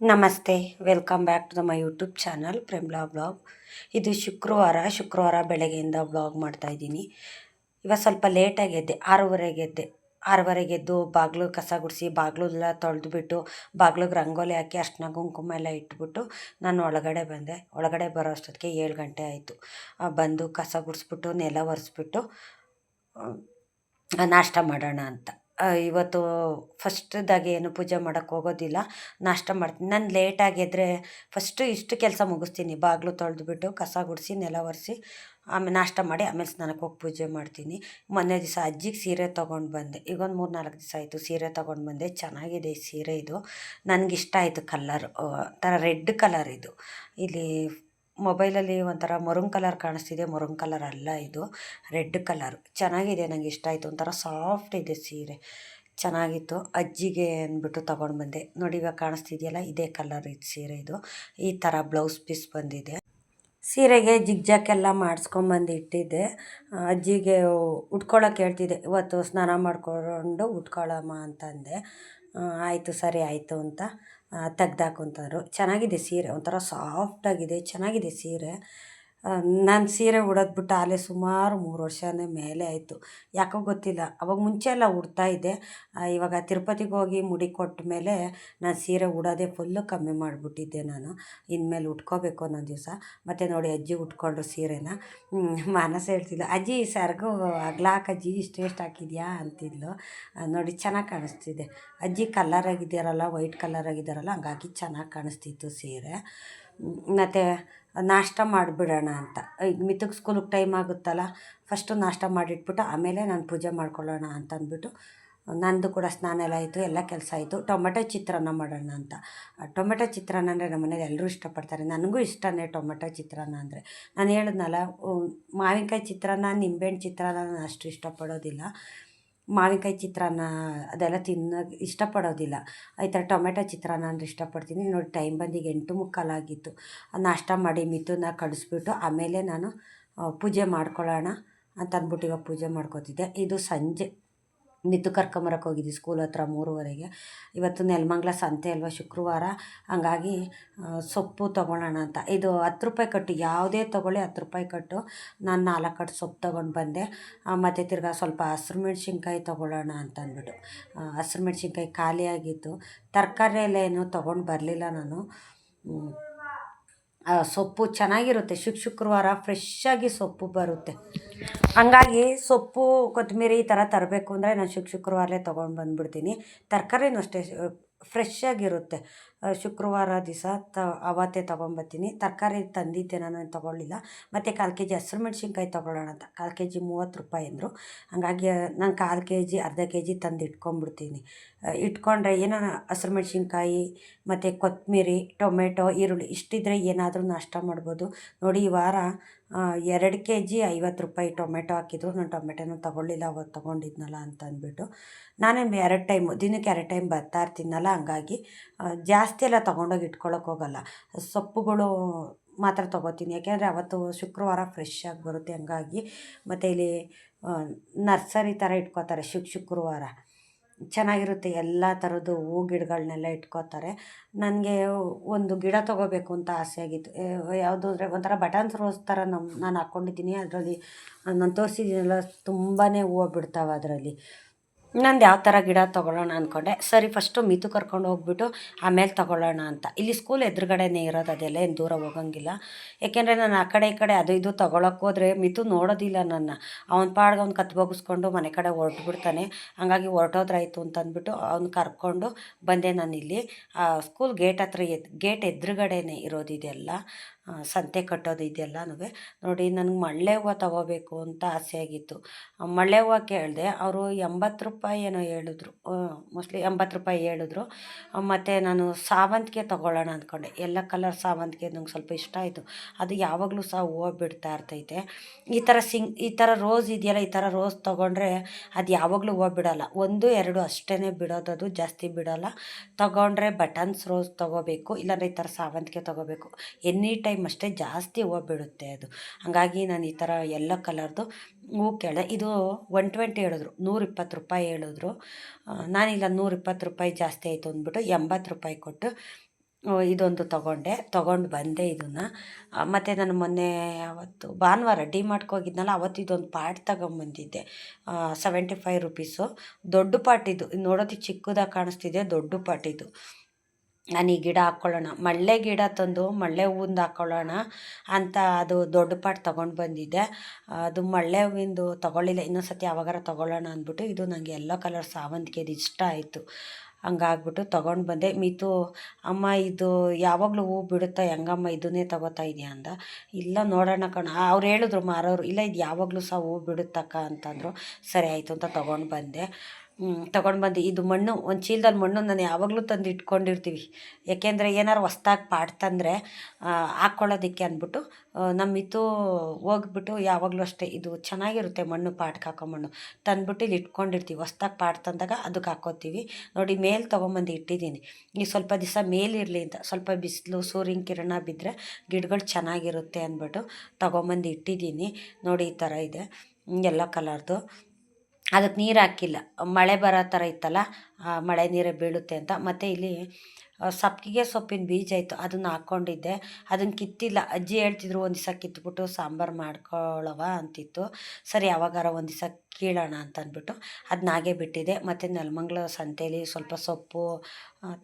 ನಮಸ್ತೆ, welcome back to the my YouTube channel Premla blog ಇದು ಶುಕ್ರವಾರ ಶುಕ್ರವಾರ ಬೆಳಗ್ಗೆಯಿಂದ ಬ್ಲಾಗ್ ಮಾಡ್ತಾಯಿದ್ದೀನಿ ಇವತ್ತು ಸ್ವಲ್ಪ ಲೇಟಾಗಿ ಎದ್ದೆ, ಆರೂವರೆಗೆ ಎದ್ದೆ. ಆರೂವರೆಗೆ ಎದ್ದು ಬಾಗಿಲು ಕಸ ಗುಡಿಸಿ, ಬಾಗಿಲೆಲ್ಲ ತೊಳೆದುಬಿಟ್ಟು, ಬಾಗ್ಲಿಗೆ ರಂಗೋಲಿ ಹಾಕಿ ಅರ್ಶಿನ ಕುಂಕುಮ ಎಲ್ಲ ಇಟ್ಬಿಟ್ಟು ನಾನು ಒಳಗಡೆ ಬಂದೆ. ಒಳಗಡೆ ಬರೋ ಅಷ್ಟೊತ್ತಿಗೆ ಏಳು ಗಂಟೆ ಆಯಿತು. ಬಂದು ಕಸ ಗುಡಿಸ್ಬಿಟ್ಟು, ನೆಲ ಒರೆಸ್ಬಿಟ್ಟು ನಾಷ್ಟ ಮಾಡೋಣ ಅಂತ. ಇವತ್ತು ಫಸ್ಟ್ದಾಗಿ ಏನು ಪೂಜೆ ಮಾಡೋಕ್ಕೆ ಹೋಗೋದಿಲ್ಲ. ನಾಷ್ಟ ಮಾಡ್ತೀನಿ. ನಾನು ಲೇಟಾಗಿ ಎದ್ದರೆ ಫಸ್ಟು ಇಷ್ಟು ಕೆಲಸ ಮುಗಿಸ್ತೀನಿ. ಬಾಗಿಲು ತೊಳೆದುಬಿಟ್ಟು ಕಸ ಗುಡಿಸಿ, ನೆಲ ಒರೆಸಿ ಆಮೇಲೆ ನಾಷ್ಟ ಮಾಡಿ ಆಮೇಲೆ ಸ್ನಾನಕ್ಕೆ ಹೋಗಿ ಪೂಜೆ ಮಾಡ್ತೀನಿ. ಮೊನ್ನೆ ದಿವಸ ಅಜ್ಜಿಗೆ ಸೀರೆ ತೊಗೊಂಡು ಬಂದೆ. ಈಗ ಒಂದು ಮೂರು ನಾಲ್ಕು ದಿವಸ ಆಯಿತು ಸೀರೆ ತೊಗೊಂಡು ಬಂದೆ. ಚೆನ್ನಾಗಿದೆ ಈ ಸೀರೆ ಇದು. ನನಗಿಷ್ಟ ಆಯಿತು ಕಲ್ಲರ್ ಥರ ರೆಡ್ ಕಲರ್ ಇದು. ಇಲ್ಲಿ ಮೊಬೈಲಲ್ಲಿ ಒಂಥರ ಮರುನ್ ಕಲರ್ ಕಾಣಿಸ್ತಿದೆ ಮರುನ್ ಕಲರ್ ಅಲ್ಲ ಇದು, ರೆಡ್ ಕಲರ್. ಚೆನ್ನಾಗಿದೆ ನನಗೆ ಇಷ್ಟ ಆಯಿತು. ಒಂಥರ ಸಾಫ್ಟ್ ಇದೆ ಸೀರೆ. ಚೆನ್ನಾಗಿತ್ತು. ಅಜ್ಜಿಗೆ ಅಂದ್ಬಿಟ್ಟು ತೊಗೊಂಡು ಬಂದೆ. ನೋಡಿ, ಇವಾಗ ಕಾಣಿಸ್ತಿದೆಯಲ್ಲ, ಇದೇ ಕಲರ್ ಇದು ಸೀರೆ ಇದು. ಈ ಥರ ಬ್ಲೌಸ್ ಪೀಸ್ ಬಂದಿದೆ. ಸೀರೆಗೆ ಜಿಗ್ಜಾಕೆಲ್ಲ ಮಾಡಿಸ್ಕೊಂಬಂದು ಇಟ್ಟಿದ್ದೆ. ಅಜ್ಜಿಗೆ ಉಟ್ಕೊಳ್ಳೋಕೆ ಹೇಳ್ತಿದ್ದೆ. ಇವತ್ತು ಸ್ನಾನ ಮಾಡಿಕೊಂಡು ಉಟ್ಕೊಳ್ಳಮ್ಮ ಅಂತಂದೆ. ಆಯಿತು, ಸರಿ, ಆಯಿತು ಅಂತ. ತೆಗ್ದಾಕೊಂತಂದರು ಚೆನ್ನಾಗಿದೆ ಸೀರೆ ಒಂಥರ ಸಾಫ್ಟಾಗಿದೆ ಚೆನ್ನಾಗಿದೆ ಸೀರೆ. ನಾನು ಸೀರೆ ಉಡೋದ್ಬಿಟ್ಟು ಆಲೆ ಸುಮಾರು ಮೂರು ವರ್ಷನೇ ಮೇಲೆ ಆಯಿತು. ಯಾಕೋ ಗೊತ್ತಿಲ್ಲ. ಅವಾಗ ಮುಂಚೆ ಎಲ್ಲ ಉಡ್ತಾ ಇದ್ದೆ. ಇವಾಗ ತಿರುಪತಿಗೆ ಹೋಗಿ ಮುಡಿ ಕೊಟ್ಟ ಮೇಲೆ ನಾನು ಸೀರೆ ಉಡೋದೇ ಫುಲ್ಲು ಕಮ್ಮಿ ಮಾಡಿಬಿಟ್ಟಿದ್ದೆ ನಾನು. ಇನ್ಮೇಲೆ ಉಟ್ಕೋಬೇಕು ಒಂದೊಂದು ದಿವಸ. ಮತ್ತು ನೋಡಿ ಅಜ್ಜಿ ಉಟ್ಕೊಂಡ್ರು ಸೀರೆನ. ಮಾನಸ ಹೇಳ್ತಿದ್ಲು, ಅಜ್ಜಿ ಸರ್ಗು ಅಗ್ಲಾಕ ಅಜ್ಜಿ, ಇಷ್ಟು ಎಷ್ಟು ಹಾಕಿದ್ಯಾ? ಅಂತಿದ್ಲು. ನೋಡಿ ಚೆನ್ನಾಗಿ ಕಾಣಿಸ್ತಿದೆ. ಅಜ್ಜಿ ಕಲರ್ ಆಗಿದ್ದಾರಲ್ಲ ವೈಟ್ ಕಲರ್ ಆಗಿದ್ದಾರಲ್ಲ, ಹಂಗಾಗಿ ಚೆನ್ನಾಗಿ ಕಾಣಿಸ್ತಿತ್ತು ಸೀರೆ. ಮತ್ತು ನಾಷ್ಟ ಮಾಡಿಬಿಡೋಣ ಅಂತ. ಈಗ ಮಿತುಗೆ ಸ್ಕೂಲಿಗೆ ಟೈಮ್ ಆಗುತ್ತಲ್ಲ ಫಸ್ಟು ನಾಷ್ಟ ಮಾಡಿಟ್ಬಿಟ್ಟು ಆಮೇಲೆ ನಾನು ಪೂಜೆ ಮಾಡ್ಕೊಳ್ಳೋಣ ಅಂತ ಅಂದ್ಬಿಟ್ಟು ನಂದು ಕೂಡ ಸ್ನಾನ ಎಲ್ಲ ಆಯಿತು, ಎಲ್ಲ ಕೆಲಸ ಆಯಿತು. ಟೊಮೆಟೊ ಚಿತ್ರಾನ್ನ ಮಾಡೋಣ ಅಂತ. ಟೊಮೆಟೊ ಚಿತ್ರಾನ್ನ ಅಂದರೆ ನಮ್ಮ ಮನೇಲಿ ಎಲ್ಲರೂ ಇಷ್ಟಪಡ್ತಾರೆ. ನನಗೂ ಇಷ್ಟನೇ ಟೊಮೆಟೊ ಚಿತ್ರಾನ್ನ ಅಂದರೆ. ನಾನು ಹೇಳಿದ್ನಲ್ಲ ಮಾವಿನಕಾಯಿ ಚಿತ್ರಾನ್ನ, ನಿಂಬೆಹಣ್ಣು ಚಿತ್ರಾನ್ನ ನಾನು ಅಷ್ಟು ಇಷ್ಟಪಡೋದಿಲ್ಲ. ಮಾವಿನಕಾಯಿ ಚಿತ್ರಾನ್ನ ಅದೆಲ್ಲ ತಿನ್ನೋಕೆ ಇಷ್ಟಪಡೋದಿಲ್ಲ. ಈ ಥರ ಟೊಮೆಟೊ ಚಿತ್ರಾನ್ನ ಅಂದರೆ ಇಷ್ಟಪಡ್ತೀನಿ. ನೋಡಿ ಟೈಮ್ ಬಂದಿಗೆ ಎಂಟು ಮುಕ್ಕಾಲಾಗಿತ್ತು ನಾಷ್ಟ ಮಾಡಿ ಮಿಥುನ ಕಳಿಸ್ಬಿಟ್ಟು ಆಮೇಲೆ ನಾನು ಪೂಜೆ ಮಾಡ್ಕೊಳ್ಳೋಣ ಅಂತ ಅಂದ್ಬಿಟ್ಟು ಇವಾಗ ಪೂಜೆ ಮಾಡ್ಕೋತಿದ್ದೆ. ಇದು ಸಂಜೆ. ಮಿತು ಕರ್ಕೊಂಬರಕ್ಕೆ ಹೋಗಿದ್ವಿ ಸ್ಕೂಲ್ ಹತ್ರ ಮೂರುವರೆಗೆ. ಇವತ್ತು ನೆಲಮಂಗ್ಲ ಸಂತೆ ಅಲ್ವಾ ಶುಕ್ರವಾರ. ಹಂಗಾಗಿ ಸೊಪ್ಪು ತೊಗೊಳ್ಳೋಣ ಅಂತ. ಇದು ಹತ್ತು ರೂಪಾಯಿ ಕಟ್ಟು ಯಾವುದೇ ತೊಗೊಳ್ಳಿ ಹತ್ತು ರೂಪಾಯಿ ಕಟ್ಟು. ನಾನು ನಾಲ್ಕು ಕಟ್ಟು ಸೊಪ್ಪು ತೊಗೊಂಡು ಬಂದೆ. ಮತ್ತು ತಿರ್ಗಾ ಸ್ವಲ್ಪ ಹಸಿರು ಮೆಣಸಿನ್ಕಾಯಿ ತೊಗೊಳ್ಳೋಣ ಅಂತ ಅಂದ್ಬಿಟ್ಟು ಆ, ಹಸ್ರು ಮೆಣ್ಸಿನ್ಕಾಯಿ ಖಾಲಿಯಾಗಿತ್ತು. ತರಕಾರಿ ಎಲ್ಲ ಏನೂ ತೊಗೊಂಡು ಬರಲಿಲ್ಲ ನಾನು. ಸೊಪ್ಪು ಚೆನ್ನಾಗಿರುತ್ತೆ. ಶುಕ್ ಶುಕ್ರವಾರ ಫ್ರೆಶ್ಶಾಗಿ ಸೊಪ್ಪು ಬರುತ್ತೆ. ಹಂಗಾಗಿ ಸೊಪ್ಪು, ಕೊತ್ತಂಬರಿ ಈ ಥರ ತರಬೇಕು ಅಂದರೆ ನಾನು ಶುಕ್ ಶುಕ್ರವಾರಲೇ ತೊಗೊಂಡು ಬಂದುಬಿಡ್ತೀನಿ. ತರಕಾರಿನೂ ಅಷ್ಟೇ ಫ್ರೆಶ್ಶಾಗಿರುತ್ತೆ ಶುಕ್ರವಾರ ದಿವಸ ತ ಅವತ್ತೇ ತೊಗೊಂಬತ್ತೀನಿ. ತರಕಾರಿ ತಂದಿದ್ದೆ ನಾನು ತೊಗೊಳ್ಳಿಲ್ಲ. ಮತ್ತು ಕಾಲು ಕೆ ಜಿ ಹಸಿರು ಮೆಣ್ಸಿನ್ಕಾಯಿ ತೊಗೊಳ್ಳೋಣ ಅಂತ. ಕಾಲು ಕೆ ಜಿ ಮೂವತ್ತು ರೂಪಾಯಿ ಅಂದರು. ಹಾಗಾಗಿ ನಾನು ಕಾಲು ಕೆ ಜಿ ಅರ್ಧ ಕೆ ಜಿ ತಂದು ಇಟ್ಕೊಂಡ್ಬಿಡ್ತೀನಿ. ಇಟ್ಕೊಂಡ್ರೆ ಏನೋ ಹಸಿರು ಮೆಣ್ಸಿನ್ಕಾಯಿ ಮತ್ತು ಕೊತ್ತಂಬರಿ ಟೊಮೆಟೊ ಈರುಳ್ಳಿ ಇಷ್ಟಿದ್ರೆ ಏನಾದರೂ ನಾಷ್ಟ ಮಾಡ್ಬೋದು. ನೋಡಿ ಈ ವಾರ ಎರಡು ಕೆ ಜಿ ಐವತ್ತು ರೂಪಾಯಿ ಟೊಮೆಟೊ ಹಾಕಿದ್ರು. ನಾನು ಟೊಮೆಟೊನೂ ತೊಗೊಳ್ಳಿಲ್ಲ ಅವತ್ತು ತೊಗೊಂಡಿದ್ನಲ್ಲ ಅಂತ ಅಂದ್ಬಿಟ್ಟು. ನಾನೇನು ಎರಡು ಟೈಮು ದಿನಕ್ಕೆ ಎರಡು ಟೈಮ್ ಬರ್ತಾ ಇರ್ತೀನಲ್ಲ ಹಂಗಾಗಿ ಆ, ಜಾಸ್ತಿ ಎಲ್ಲ ತೊಗೊಂಡೋಗಿ ಇಟ್ಕೊಳ್ಳೋಕೆ ಹೋಗಲ್ಲ. ಸೊಪ್ಪುಗಳು ಮಾತ್ರ ತೊಗೋತೀನಿ. ಯಾಕೆಂದರೆ ಅವತ್ತು ಶುಕ್ರವಾರ ಫ್ರೆಶ್ ಆಗಿ ಬರುತ್ತೆ ಹಂಗಾಗಿ. ಮತ್ತು ಇಲ್ಲಿ ನರ್ಸರಿ ಥರ ಇಟ್ಕೋತಾರೆ ಶುಕ್, ಶುಕ್ರವಾರ. ಚೆನ್ನಾಗಿರುತ್ತೆ ಎಲ್ಲ ಥರದ್ದು ಹೂ ಗಿಡಗಳನ್ನೆಲ್ಲ ಇಟ್ಕೋತಾರೆ. ನನಗೆ ಒಂದು ಗಿಡ ತೊಗೋಬೇಕು ಅಂತ ಆಸೆ ಆಗಿತ್ತು. ಯಾವುದು ಅಂದರೆ ಒಂಥರ ಬಟನ್ಸ್ ರೋಸ್ ಥರ ನಮ್ಮ ನಾನು ಹಾಕ್ಕೊಂಡಿದ್ದೀನಿ ಅದರಲ್ಲಿ, ನಾನು ತೋರಿಸಿದ್ದೀನಲ್ಲ ತುಂಬಾ ಹೂವು ಬಿಡ್ತಾವೆ ಅದರಲ್ಲಿ. ನಂದು ಯಾವ ಥರ ಗಿಡ ತೊಗೊಳ್ಳೋಣ ಅಂದ್ಕೊಂಡೆ ಸರಿ ಫಸ್ಟು ಮಿತು ಕರ್ಕೊಂಡು ಹೋಗ್ಬಿಟ್ಟು ಆಮೇಲೆ ತೊಗೊಳ್ಳೋಣ ಅಂತ. ಇಲ್ಲಿ ಸ್ಕೂಲ್ ಎದುರುಗಡೆನೇ ಇರೋದು ಅದೆಲ್ಲ ಏನು ದೂರ ಹೋಗಂಗಿಲ್ಲ. ಏಕೆಂದರೆ ನಾನು ಆ ಕಡೆ ಈ ಕಡೆ ಅದು ಇದು ತೊಗೊಳಕ್ಕೆ ಹೋದರೆ ಮಿತು ನೋಡೋದಿಲ್ಲ ನನ್ನ. ಅವನ ಪಾಡ್ಗೆ ಅವ್ನು ಕತ್ತು ಬಗ್ಗಿಸ್ಕೊಂಡು ಮನೆ ಕಡೆ ಹೊರಟ್ಬಿಡ್ತಾನೆ. ಹಂಗಾಗಿ ಹೊರಟೋದ್ರಾಯ್ತು ಅಂತಂದ್ಬಿಟ್ಟು ಅವ್ನು ಕರ್ಕೊಂಡು ಬಂದೆ ನಾನು ಇಲ್ಲಿ ಸ್ಕೂಲ್ ಗೇಟ್ ಹತ್ರ ಎದ್ ಗೇಟ್ ಎದುರುಗಡೆನೇ ಇರೋದು ಇದೆಲ್ಲ ಆ, ಸಂತೆ ಕಟ್ಟೋದು ಇದೆಲ್ಲನೂ ನೋಡಿ, ನನಗೆ ಮಳ್ಳೆ ಹೂವು ತೊಗೋಬೇಕು ಅಂತ ಆಸೆ ಆಗಿತ್ತು ಮಳ್ಳೆ ಹೂವು ಕೇಳಿದೆ, ಅವರು ಎಂಬತ್ತು ರೂಪಾಯಿ ಏನೋ ಹೇಳಿದ್ರು. ಮೋಸ್ಟ್ಲಿ ಎಂಬತ್ತು ರೂಪಾಯಿ ಹೇಳಿದ್ರು. ಮತ್ತು ನಾನು ಸಾವಂತಿಗೆ ತೊಗೊಳ್ಳೋಣ ಅಂದ್ಕೊಂಡೆ. ಎಲ್ಲ ಕಲರ್ ಸಾವಂತಿಗೆ ನಂಗೆ ಸ್ವಲ್ಪ ಇಷ್ಟ ಆಯಿತು. ಅದು ಯಾವಾಗಲೂ ಸಹ ಹೂವು ಬಿಡ್ತಾ ಇರ್ತೈತೆ. ಈ ಥರ ಸಿಂಗ್ ಈ ಥರ ರೋಸ್ ಇದೆಯಲ್ಲ, ಈ ಥರ ರೋಸ್ ತೊಗೊಂಡ್ರೆ ಅದು ಯಾವಾಗಲೂ ಹೂವು ಬಿಡೋಲ್ಲ. ಒಂದು, ಎರಡು ಅಷ್ಟೇ ಬಿಡೋದದು ಜಾಸ್ತಿ ಬಿಡೋಲ್ಲ. ತೊಗೊಂಡ್ರೆ ಬಟನ್ಸ್ ರೋಸ್ ತೊಗೋಬೇಕು, ಇಲ್ಲಾಂದರೆ ಈ ಥರ ಸಾವಂತಿಗೆ ತೊಗೋಬೇಕು. ಎನಿ ಟೈಮ್ ಅಷ್ಟೇ ಜಾಸ್ತಿ ಹೂವು ಬಿಡುತ್ತೆ ಅದು. ಹಾಗಾಗಿ ನಾನು ಈ ಥರ ಎಲ್ಲ ಕಲರ್ದು ಹೂವು ಕೇಳಿದೆ. ಇದು ಒನ್ ಟ್ವೆಂಟಿ ಹೇಳಿದ್ರು, ನೂರಿಪ್ಪತ್ತು ರೂಪಾಯಿ ಹೇಳಿದ್ರು. ನಾನಿಲ್ಲ ನೂರಿಪ್ಪತ್ತು ರೂಪಾಯಿ ಜಾಸ್ತಿ ಆಯಿತು ಅಂದ್ಬಿಟ್ಟು ಎಂಬತ್ತು ರೂಪಾಯಿ ಕೊಟ್ಟು ಇದೊಂದು ತಗೊಂಡೆ. ತೊಗೊಂಡು ಬಂದೆ ಇದನ್ನು. ಮತ್ತು ನಾನು ಮೊನ್ನೆ ಅವತ್ತು ಭಾನುವಾರ ಡಿ ಮಾರ್ಟ್ಗೆ ಹೋಗಿದ್ನಲ್ಲ, ಅವತ್ತು ಇದೊಂದು ಪಾಟ್ ತಗೊಂಬಂದಿದ್ದೆ. Seventy five rupees. ದೊಡ್ಡ ಪಾಟ್ ಇದ್. ನೋಡೋದಕ್ಕೆ ಚಿಕ್ಕದಾಗಿ ಕಾಣಿಸ್ತಿದೆ, ದೊಡ್ಡ ಪಾಟ್ ಇದು. ನಾನು ಈ ಗಿಡ ಹಾಕ್ಕೊಳ್ಳೋಣ, ಮಳ್ಳೆ ಗಿಡ ತಂದು ಮಳ್ಳೆ ಹೂವಿಂದ ಹಾಕ್ಕೊಳ್ಳೋಣ ಅಂತ ಅದು ದೊಡ್ಡ ಪಾಟ್ ತೊಗೊಂಡು ಬಂದಿದ್ದೆ ಅದು ಮಳ್ಳೆ ಹೂವಿಂದು ತೊಗೊಳ್ಳಿಲ್ಲ ಇನ್ನೊಂದು ಸತಿ ಯಾವಾಗಾರ ತೊಗೊಳ್ಳೋಣ ಅಂದ್ಬಿಟ್ಟು ಇದು ನನಗೆ ಎಲ್ಲೋ ಕಲರ್ ಸಾವಂತಿಗೆ ಅದು ಇಷ್ಟ ಆಯಿತು. ಹಂಗಾಗ್ಬಿಟ್ಟು ತೊಗೊಂಡು ಬಂದೆ. ಮಿತು, ಅಮ್ಮ ಇದು ಯಾವಾಗಲೂ ಹೂ ಬಿಡುತ್ತಾ, ಹೆಂಗಮ್ಮ ಇದನ್ನೇ ತಗೋತಾ ಇದೆಯಾ ಅಂದ. ಇಲ್ಲ ನೋಡೋಣ ಕಣ. ಅವ್ರು ಹೇಳಿದ್ರು ಮಾರೋರು, ಇಲ್ಲ ಇದು ಯಾವಾಗಲೂ ಸಹ ಹೂ ಬಿಡುತ್ತಕ್ಕ ಅಂತಂದರು. ಸರಿ ಆಯಿತು ಅಂತ ತೊಗೊಂಡು ಬಂದೆ. ತೊಗೊಂಡು ಬಂದು. ಇದು ಮಣ್ಣು, ಒಂದು ಚೀಲ್ದಲ್ಲಿ ಮಣ್ಣು ನಾನು ಯಾವಾಗಲೂ ತಂದು ಇಟ್ಕೊಂಡಿರ್ತೀವಿ. ಯಾಕೆಂದರೆ ಏನಾರು ಹೊಸ್ದಾಗಿ ಪಾಟ್ ತಂದರೆ ಹಾಕ್ಕೊಳ್ಳೋದಕ್ಕೆ ಅಂದ್ಬಿಟ್ಟು ನಮ್ಮ ಮಿತು ಹೋಗ್ಬಿಟ್ಟು ಯಾವಾಗಲೂ ಅಷ್ಟೇ ಇದು ಚೆನ್ನಾಗಿರುತ್ತೆ ಮಣ್ಣು ಪಾಟ್ಗೆ ಹಾಕೋ ಮಣ್ಣು. ತಂದ್ಬಿಟ್ಟು ಇಲ್ಲಿ ಇಟ್ಕೊಂಡಿರ್ತೀವಿ. ಹೊಸ್ದಾಗಿ ಪಾಟ್ ತಂದಾಗ ಅದಕ್ಕೆ ಹಾಕೋತೀವಿ. ನೋಡಿ, ಮೇಲೆ ತೊಗೊಂಬಂದು ಇಟ್ಟಿದ್ದೀನಿ. ಈ ಸ್ವಲ್ಪ ದಿವಸ ಮೇಲಿರಲಿ ಅಂತ. ಸ್ವಲ್ಪ ಬಿಸಿಲು, ಸೂರ್ಯನ ಕಿರಣ ಬಿದ್ದರೆ ಗಿಡಗಳು ಚೆನ್ನಾಗಿರುತ್ತೆ ಅಂದ್ಬಿಟ್ಟು ತೊಗೊಂಬಂದು ಇಟ್ಟಿದ್ದೀನಿ. ನೋಡಿ, ಈ ಥರ ಇದೆ. ಎಲ್ಲ ಕಲರ್ದು. ಅದಕ್ಕೆ ನೀರು ಹಾಕಿಲ್ಲ. ಮಳೆ ಬರೋ ಥರ ಇತ್ತಲ್ಲ ಮಳೆ ನೀರೇ ಬೀಳುತ್ತೆ ಅಂತ. ಮತ್ತು ಇಲ್ಲಿ ಸಬ್ಬಸಿಗೆ ಸೊಪ್ಪಿನ ಬೀಜ ಇತ್ತು. ಅದನ್ನು ಹಾಕ್ಕೊಂಡಿದ್ದೆ ಅದನ್ನು ಕಿತ್ತಿಲ್ಲ. ಅಜ್ಜಿ ಹೇಳ್ತಿದ್ರು, ಒಂದು ದಿವಸ ಕಿತ್ಬಿಟ್ಟು ಸಾಂಬಾರು ಮಾಡ್ಕೊಳ್ಳವ ಅಂತಿತ್ತು. ಸರಿ, ಯಾವಾಗಾರ ಒಂದು ದಿವಸ ಕೀಳೋಣ ಅಂತ ಅಂದ್ಬಿಟ್ಟು ಅದನ್ನ ಹಾಗೆ ಬಿಟ್ಟಿದೆ. ಮತ್ತು ನೆಲಮಂಗ್ಲ ಸಂತೆಯಲ್ಲಿ ಸ್ವಲ್ಪ ಸೊಪ್ಪು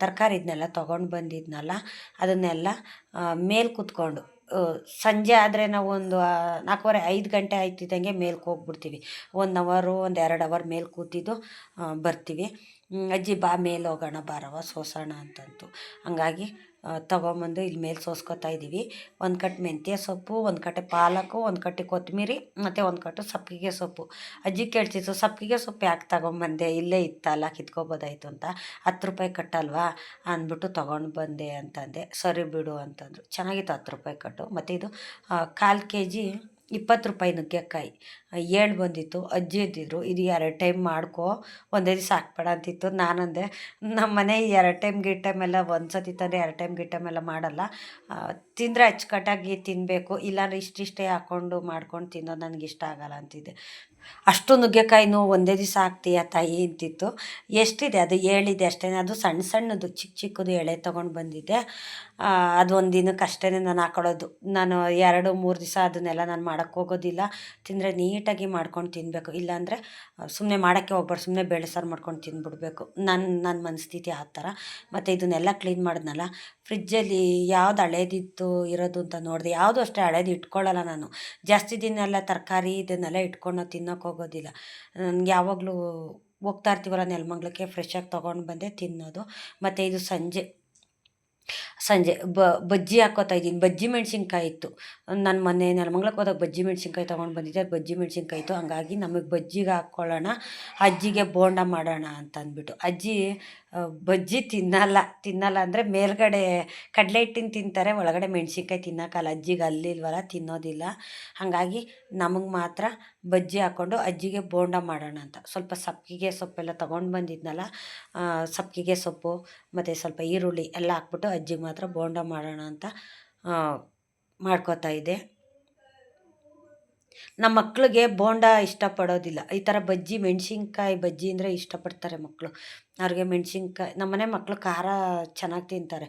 ತರಕಾರಿ ಇದನ್ನೆಲ್ಲ ತೊಗೊಂಡು ಬಂದಿದ್ನಲ್ಲ, ಅದನ್ನೆಲ್ಲ ಮೇಲೆ ಕೂತ್ಕೊಂಡು ಸಂಜೆ ಆದರೆ ನಾವು ಒಂದು ನಾಲ್ಕೂವರೆ, ಐದು ಗಂಟೆ ಆಯ್ತಿದ್ದಂಗೆ ಮೇಲ್ಕ್ಕೆ ಹೋಗ್ಬಿಡ್ತೀವಿ. ಒನ್ ಅವರು, ಒಂದು ಎರಡು ಅವರ್ ಮೇಲೆ ಕೂತಿದ್ದು ಬರ್ತೀವಿ. ಅಜ್ಜಿ ಬಾ, ಮೇಲೆ ಹೋಗೋಣ, ಬಾರವ್ವ, ಸೋಸೋಣ ಅಂತಂತು. ಹಂಗಾಗಿ ತೊಗೊಂಬಂದು ಇಲ್ಲಿ ಮೇಲೆ ಸೋಸ್ಕೊತಾ ಇದ್ದೀವಿ ಒಂದು ಕಟ್ಟು ಮೆಂತ್ಯ ಸೊಪ್ಪು, ಒಂದು ಕಟ್ಟೆ ಪಾಲಕು, ಒಂದು ಕಟ್ಟೆ ಕೊತ್ತಂಬರಿ ಮತ್ತು ಒಂದು ಕಟ್ಟು ಸಪ್ಪಿಗೆ ಸೊಪ್ಪು. ಅಜ್ಜಿ ಕೇಳ್ತಿತ್ತು ಸಪ್ಪಿಗೆ ಸೊಪ್ಪು ಯಾಕೆ ತಗೊಂಬಂದೆ? ಇಲ್ಲೇ ಇತ್ತಲ್ಲ, ಕಿತ್ಕೊಬೋದಾಯ್ತು ಅಂತ. ಹತ್ತು ರೂಪಾಯಿ ಕಟ್ಟಲ್ವಾ? ಅಂದ್ಬಿಟ್ಟು ತೊಗೊಂಡು ಬಂದೆ ಅಂತಂದೆ. ಸರಿ ಬಿಡು ಅಂತಂದರು. ಚೆನ್ನಾಗಿತ್ತು ಹತ್ತು ರೂಪಾಯಿ ಕಟ್ಟು. ಮತ್ತು ಇದು ಕಾಲು ಕೆ ಜಿ ಇಪ್ಪತ್ತು ರೂಪಾಯಿ ನುಗ್ಗೆಕಾಯಿ. ಏಳು ಬಂದಿತ್ತು, ಅಜ್ಜಿ ಇದ್ದಿದ್ರು ಇದು ಎರಡು ಟೈಮ್ ಮಾಡ್ಕೋ, ಒಂದೇ ದಿವಸ ಹಾಕ್ಬೇಡ ಅಂತಿತ್ತು. ನಾನಂದೆ, ನಮ್ಮ ಮನೆ ಎರಡು ಟೈಮ್ ಗಿಟ್ ಟೈಮೆಲ್ಲ ಒಂದು ಸತಿ ತಂದರೆ ಎರಡು ಟೈಮ್ ಗಿಟ್ ಟೈಮೆಲ್ಲ ಮಾಡಲ್ಲ. ತಿಂದರೆ ಅಚ್ಚುಕಟ್ಟಾಗಿ ತಿನ್ನಬೇಕು ಇಲ್ಲಾಂದ್ರೆ ಇಷ್ಟಿಷ್ಟೇ ಹಾಕ್ಕೊಂಡು ಮಾಡ್ಕೊಂಡು ತಿನ್ನೋದು ನನಗೆ ಇಷ್ಟ ಆಗಲ್ಲ ಅಂತಿದ್ದೆ. ಅಷ್ಟು ನುಗ್ಗೆಕಾಯಿನೂ ಒಂದೇ ದಿವಸ ಹಾಕ್ತೀಯ ತಾಯಿ ಅಂತಿತ್ತು. ಎಷ್ಟಿದೆ ಅದು? ಏಳಿದೆ ಅಷ್ಟೇ. ಅದು ಸಣ್ಣ ಸಣ್ಣದು ಚಿಕ್ಕ ಚಿಕ್ಕದು ಎಳೆ ತೊಗೊಂಡು ಬಂದಿದ್ದೆ ಅದು ಒಂದು ದಿನಕ್ಕೆ ಅಷ್ಟೇ ನಾನು ಹಾಕೊಳ್ಳೋದು. ನಾನು ಎರಡು, ಮೂರು ದಿವಸ ಅದನ್ನೆಲ್ಲ ನಾನು ಮಾಡೋಕ್ಕೆ ಹೋಗೋದಿಲ್ಲ. ತಿಂದರೆ ನೀಟಾಗಿ ಮಾಡ್ಕೊಂಡು ತಿನ್ನಬೇಕು ಇಲ್ಲಾಂದರೆ ಸುಮ್ಮನೆ ಮಾಡೋಕ್ಕೆ ಹೋಗ್ಬಾರ್ದು ಸುಮ್ಮನೆ ಬೇಳೆ ಸಾರು ಮಾಡ್ಕೊಂಡು ತಿಂದ್ಬಿಡ್ಬೇಕು ನನ್ನ ನನ್ನ ಮನಸ್ಥಿತಿ ಆ ಥರ. ಮತ್ತು ಇದನ್ನೆಲ್ಲ ಕ್ಲೀನ್ ಮಾಡಿದ್ನಲ್ಲ, ಫ್ರಿಜ್ಜಲ್ಲಿ ಯಾವ್ದು ಹಳೇದಿತ್ತು ಇರೋದು ಅಂತ ನೋಡಿದೆ. ಯಾವುದು ಅಷ್ಟೇ ಹಳೇದು ಇಟ್ಕೊಳ್ಳಲ್ಲ ನಾನು. ಜಾಸ್ತಿ ದಿನ ಎಲ್ಲ ತರಕಾರಿ ಇದನ್ನೆಲ್ಲ ಇಟ್ಕೊಂಡು ತಿನ್ನೋಕೆ ಹೋಗೋದಿಲ್ಲ. ನನಗೆ ಯಾವಾಗಲೂ ಹೋಗ್ತಾ ಇರ್ತೀವಲ್ಲ ನೆಲಮಂಗ್ಲಕ್ಕೆ ಫ್ರೆಶ್ಶಾಗಿ ತೊಗೊಂಡು ಬಂದೆ ತಿನ್ನೋದು. ಮತ್ತು ಇದು ಸಂಜೆ ಸಂಜೆ ಬಜ್ಜಿ ಹಾಕೋತಾ ಇದ್ದೀನಿ. ಬಜ್ಜಿ ಮೆಣಸಿನ್ಕಾಯಿ ಇತ್ತು. ನಾನು ಮೊನ್ನೆ ನೆಲಮಂಗ್ಲಕ್ಕೆ ಹೋದಾಗ ಬಜ್ಜಿ ಮೆಣಸಿನ್ಕಾಯಿ ತೊಗೊಂಡು ಬಂದಿದ್ದೆ. ಬಜ್ಜಿ ಮೆಣಸಿನ್ಕಾಯಿ ಇತ್ತು. ಹಂಗಾಗಿ ನಮಗೆ ಬಜ್ಜಿಗೆ ಹಾಕ್ಕೊಳ್ಳೋಣ ಅಜ್ಜಿಗೆ ಬೋಂಡ ಮಾಡೋಣ ಅಂತ ಅಂದ್ಬಿಟ್ಟು ಅಜ್ಜಿ ಬಜ್ಜಿ ತಿನ್ನಲ್ಲ ತಿನ್ನಲ್ಲ ಅಂದರೆ ಮೇಲ್ಗಡೆ ಕಡಲೆ ಹಿಟ್ಟಿನ ತಿಂತಾರೆ, ಒಳಗಡೆ ಮೆಣಸಿನ್ಕಾಯಿ ತಿನ್ನೋಕ್ಕಲ್ಲ, ಅಜ್ಜಿಗೆ ಅಲ್ಲಿಲ್ವಲ್ಲ, ತಿನ್ನೋದಿಲ್ಲ. ಹಾಗಾಗಿ ನಮಗೆ ಮಾತ್ರ ಬಜ್ಜಿ ಹಾಕ್ಕೊಂಡು ಅಜ್ಜಿಗೆ ಬೋಂಡ ಮಾಡೋಣ ಅಂತ. ಸ್ವಲ್ಪ ಸಪ್ಪಿಗೆ ಸೊಪ್ಪೆಲ್ಲ ತೊಗೊಂಡು ಬಂದಿದ್ನಲ್ಲ ಸಪ್ಪಿಗೆ ಸೊಪ್ಪು, ಮತ್ತು ಸ್ವಲ್ಪ ಈರುಳ್ಳಿ ಎಲ್ಲ ಹಾಕ್ಬಿಟ್ಟು ಅಜ್ಜಿಗೆ ಮಾತ್ರ ಬೋಂಡ ಮಾಡೋಣ ಅಂತ ಮಾಡ್ಕೋತಾ ಇದ್ದೆ. ನಮ್ಮ ಮಕ್ಳಿಗೆ ಬೋಂಡ ಇಷ್ಟಪಡೋದಿಲ್ಲ. ಈ ಥರ ಬಜ್ಜಿ, ಮೆಣ್ಸಿನ್ಕಾಯಿ ಬಜ್ಜಿ ಅಂದರೆ ಇಷ್ಟಪಡ್ತಾರೆ ಮಕ್ಕಳು ಅವ್ರಿಗೆ ಮೆಣ್ಸಿನ್ಕಾಯಿ ನಮ್ಮನೆ ಮಕ್ಕಳು ಖಾರ ಚೆನ್ನಾಗಿ ತಿಂತಾರೆ.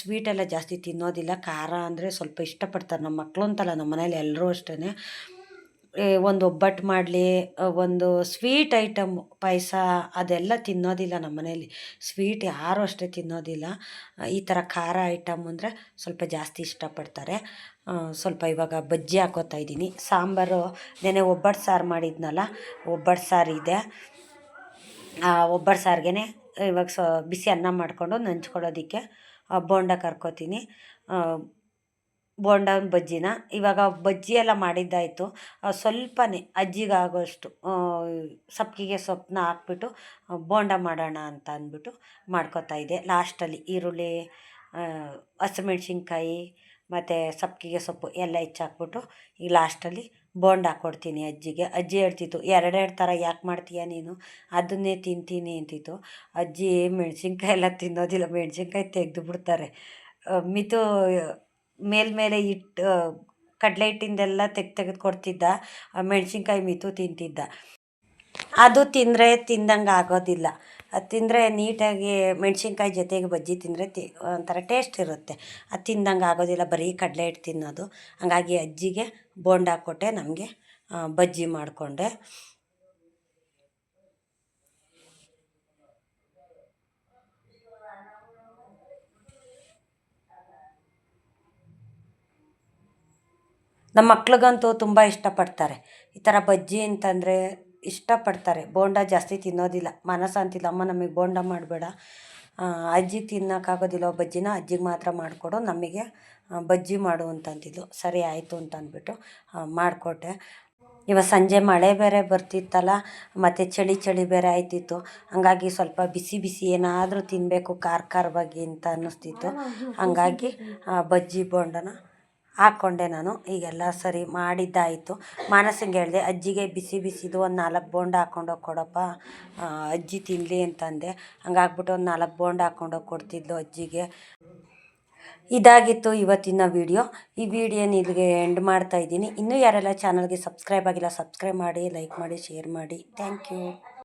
ಸ್ವೀಟೆಲ್ಲ ಜಾಸ್ತಿ ತಿನ್ನೋದಿಲ್ಲ. ಖಾರ ಅಂದರೆ ಸ್ವಲ್ಪ ಇಷ್ಟಪಡ್ತಾರೆ ನಮ್ಮ ಮಕ್ಕಳು ಅಂತಲ್ಲ ನಮ್ಮ ಮನೇಲಿ ಎಲ್ಲರೂ ಅಷ್ಟೇ ಒಂದು ಒಬ್ಬಟ್ಟು ಮಾಡಲಿ ಒಂದು ಸ್ವೀಟ್ ಐಟಮ್ ಪಾಯಸ ಅದೆಲ್ಲ ತಿನ್ನೋದಿಲ್ಲ ನಮ್ಮ ಮನೇಲಿ. ಸ್ವೀಟ್ ಯಾರು ಅಷ್ಟೇ ತಿನ್ನೋದಿಲ್ಲ. ಈ ಥರ ಖಾರ ಐಟಮ್ ಅಂದರೆ ಸ್ವಲ್ಪ ಜಾಸ್ತಿ ಇಷ್ಟಪಡ್ತಾರೆ. ಸ್ವಲ್ಪ ಇವಾಗ ಬಜ್ಜಿ ಹಾಕೋತಾ ಇದ್ದೀನಿ. ಸಾಂಬಾರು, ನೆನೆ ಒಬ್ಬಟ್ಟು ಸಾರು ಮಾಡಿದ್ನಲ್ಲ, ಒಬ್ಬಟ್ಟು ಸಾರು ಇದೆ. ಆ, ಒಬ್ಬಟ್ಟು ಸಾರಿಗೆ ಇವಾಗ ಸ, ಬಿಸಿ ಅನ್ನ ಮಾಡಿಕೊಂಡು ನೆಂಚ್ಕೊಳ್ಳೋದಕ್ಕೆ ಬೋಂಡ ಕರ್ಕೋತೀನಿ. ಬೋಂಡ ಬಜ್ಜಿನ. ಇವಾಗ ಬಜ್ಜಿ ಎಲ್ಲ ಮಾಡಿದ್ದಾಯಿತು. ಸ್ವಲ್ಪನೇ, ಅಜ್ಜಿಗಾಗೋಷ್ಟು ಸಬ್ಬಸಿಗೆ ಸೊಪ್ಪನ್ನ ಹಾಕ್ಬಿಟ್ಟು ಬೋಂಡ ಮಾಡೋಣ ಅಂತ ಅಂದ್ಬಿಟ್ಟು ಮಾಡ್ಕೋತಾ ಇದ್ದೆ. ಲಾಸ್ಟಲ್ಲಿ ಈರುಳ್ಳಿ ಹಸಿಮೆಣ್ಸಿನ್ಕಾಯಿ ಮತ್ತು ಸಪ್ಕಿಗೆ ಸೊಪ್ಪು ಎಲ್ಲ ಹೆಚ್ಚಾಕ್ಬಿಟ್ಟು ಈ ಲಾಸ್ಟಲ್ಲಿ ಬೋಂಡ ಹಾಕ್ಕೊಡ್ತೀನಿ ಅಜ್ಜಿಗೆ. ಅಜ್ಜಿ ಹೇಳ್ತಿತ್ತು, ಎರಡೆರಡು ಥರ ಯಾಕೆ ಮಾಡ್ತೀಯ ನೀನು? ಅದನ್ನೇ ತಿಂತೀನಿ, ಅಂತಿತ್ತು. ಅಜ್ಜಿ ಮೆಣಸಿನ್ಕಾಯಿ ಎಲ್ಲ ತಿನ್ನೋದಿಲ್ಲ, ಮೆಣಸಿನ್ಕಾಯಿ ತೆಗೆದು ಬಿಡ್ತಾರೆ. ಮಿತು ಮೇಲ್ಮೇಲೆ ಇಟ್ಟು ಕಡಲೆ ಹಿಟ್ಟಿಂದೆಲ್ಲ ತೆಗ್ದು ತೆಗೆದು ಕೊಡ್ತಿದ್ದ ಮೆಣಸಿನ್ಕಾಯಿ ಮಿತು ತಿಂತಿದ್ದ. ಅದು ತಿಂದರೆ ತಿಂದಂಗೆ ಆಗೋದಿಲ್ಲ. ಅದು ತಿಂದರೆ ನೀಟಾಗಿ ಮೆಣಸಿನ್ಕಾಯಿ ಜೊತೆಗೆ ಬಜ್ಜಿ ತಿಂದರೆ ತಿ ಒಂಥರ ಟೇಸ್ಟ್ ಇರುತ್ತೆ. ಅದು ತಿಂದಂಗೆ ಆಗೋದಿಲ್ಲ, ಬರೀ ಕಡಲೆ ಹಿಟ್ಟು ತಿನ್ನೋದು. ಹಂಗಾಗಿ ಅಜ್ಜಿಗೆ ಬೋಂಡ ಕೊಟ್ಟೆ, ನಮಗೆ ಬಜ್ಜಿ ಮಾಡಿಕೊಂಡೆ. ನಮ್ಮ ಮಕ್ಳಿಗಂತೂ ತುಂಬ ಇಷ್ಟಪಡ್ತಾರೆ. ಈ ಥರ ಬಜ್ಜಿ ಅಂತಂದರೆ ಇಷ್ಟಪಡ್ತಾರೆ. ಬೋಂಡ ಜಾಸ್ತಿ ತಿನ್ನೋದಿಲ್ಲ. ಮನಸ್ಸು ಅಂತಿಲ್ಲ ಅಮ್ಮ ನಮಗೆ ಬೋಂಡ ಮಾಡಬೇಡ. ಅಜ್ಜಿಗೆ ತಿನ್ನೋಕ್ಕಾಗೋದಿಲ್ಲ. ಬಜ್ಜಿನ ಅಜ್ಜಿಗೆ ಮಾತ್ರ ಮಾಡಿಕೊಡು. ನಮಗೆ ಬಜ್ಜಿ ಮಾಡು ಅಂತಂತಿದ್ಲು. ಸರಿ ಆಯಿತು ಅಂತ ಅಂದ್ಬಿಟ್ಟು ಮಾಡಿಕೊಟ್ಟೆ. ಇವತ್ತು ಸಂಜೆ ಮಳೆ ಬೇರೆ ಬರ್ತಿತ್ತಲ್ಲ. ಮತ್ತು ಚಳಿ ಚಳಿ ಬೇರೆ ಆಯ್ತಿತ್ತು. ಹಂಗಾಗಿ ಸ್ವಲ್ಪ ಬಿಸಿ ಬಿಸಿ ಏನಾದರೂ ತಿನ್ನಬೇಕು ಖಾರ ಖಾರವಾಗಿ ಅಂತ ಅನ್ನಿಸ್ತಿತ್ತು. ಹಂಗಾಗಿ ಬಜ್ಜಿ ಬೋಂಡನ ಹಾಕ್ಕೊಂಡೆ ನಾನು. ಈಗೆಲ್ಲ ಸರಿ ಮಾಡಿದ್ದಾಯಿತು. ಮಾನಸಂಗೆ ಹೇಳಿದೆ, ಅಜ್ಜಿಗೆ ಬಿಸಿ ಬಿಸಿದು ಒಂದು ನಾಲ್ಕು ಬೋಂಡ ಹಾಕ್ಕೊಂಡೋಗಿ ಕೊಡಪ್ಪ. ಅಜ್ಜಿ ತಿನ್ನಲಿ ಅಂತಂದೆ. ಹಂಗಾಗ್ಬಿಟ್ಟು ಒಂದು ನಾಲ್ಕು ಬೋಂಡ ಹಾಕ್ಕೊಂಡೋಗಿ ಕೊಡ್ತಿದ್ಲು ಅಜ್ಜಿಗೆ. ಇದಾಗಿತ್ತು ಇವತ್ತಿನ ವಿಡಿಯೋ. ಈ ವಿಡಿಯೋನ ಇಲ್ಲಿಗೆ ಎಂಡ್ ಮಾಡ್ತಾ ಇದ್ದೀನಿ. ಇನ್ನೂ ಯಾರೆಲ್ಲ ಚಾನಲ್ಗೆ ಸಬ್ಸ್ಕ್ರೈಬ್ ಆಗಿಲ್ಲ, ಸಬ್ಸ್ಕ್ರೈಬ್ ಮಾಡಿ, ಲೈಕ್ ಮಾಡಿ, ಶೇರ್ ಮಾಡಿ. Thank you.